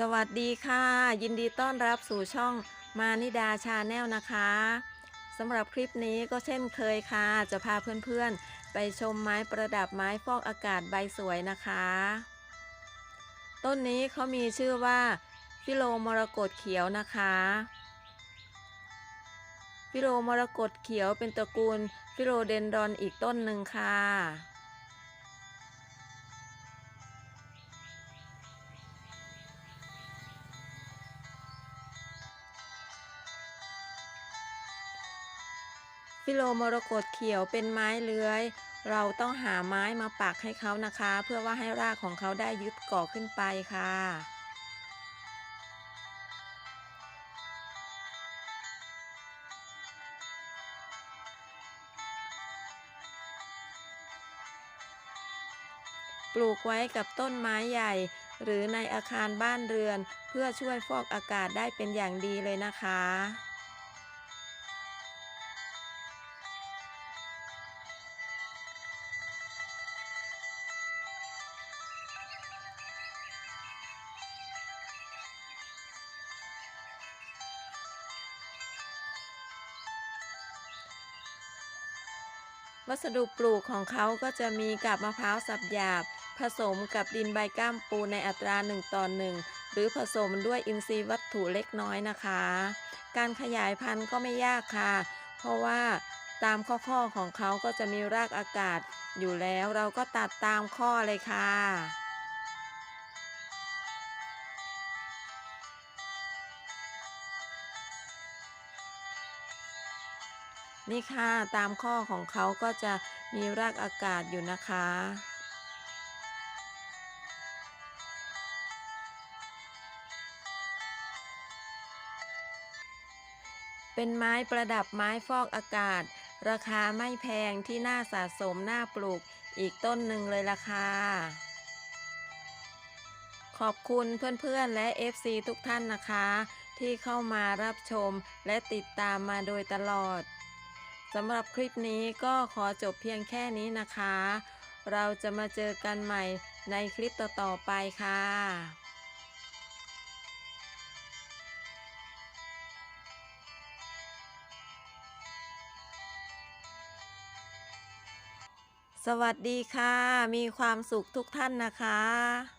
สวัสดีค่ะ ยินดีต้อนรับสู่ช่องมานิดาชาแนลนะคะสำหรับคลิปนี้ก็เช่นเคยค่ะ จะพาเพื่อนๆ ไปชมไม้ประดับไม้ฟอกอากาศใบสวยนะคะ ต้นนี้เขามีชื่อว่าฟิโลมรกตเขียวนะคะฟิโลมรกตเขียวเป็นตระกูลฟิโลเดนดอนอีกต้นหนึ่งค่ะ ฟิโลมรกตเขียวเป็นไม้เลื้อย เราต้องหาไม้มาปักให้เขานะคะ เพื่อว่าให้รากของเขาได้ยึดเกาะขึ้นไปค่ะปลูกไว้กับต้นไม้ใหญ่ หรือในอาคารบ้านเรือน เพื่อช่วยฟอกอากาศได้เป็นอย่างดีเลยนะคะ วัสดุปลูกของเขาก็จะมีกับมะพร้าวสับหยาบ ผสมกับดินใบก้ามปูในอัตรา 1 ต่อ 1 หรือผสมด้วยอินทรีย์วัตถุเล็กน้อยนะคะ การขยายพันธุ์ก็ไม่ยากค่ะ เพราะว่าตามข้อข้อของเขาก็จะมีรากอากาศอยู่แล้วเราก็ตัดตามข้อเลยค่ะ นี่ค่ะ ตามข้อของเขาก็จะมีรากอากาศอยู่นะคะ เป็นไม้ประดับไม้ฟอกอากาศ ราคาไม่แพงที่น่าสะสมน่าปลูกอีกต้นหนึ่งเลยล่ะค่ะขอบคุณเพื่อนๆและ FC ทุกท่านนะคะ ที่เข้ามารับชมและติดตามมาโดยตลอด สำหรับคลิปนี้ก็ขอจบเพียงแค่นี้นะคะ เราจะมาเจอกันใหม่ในคลิปต่อๆไปค่ะสวัสดีค่ะ มีความสุขทุกท่านนะคะ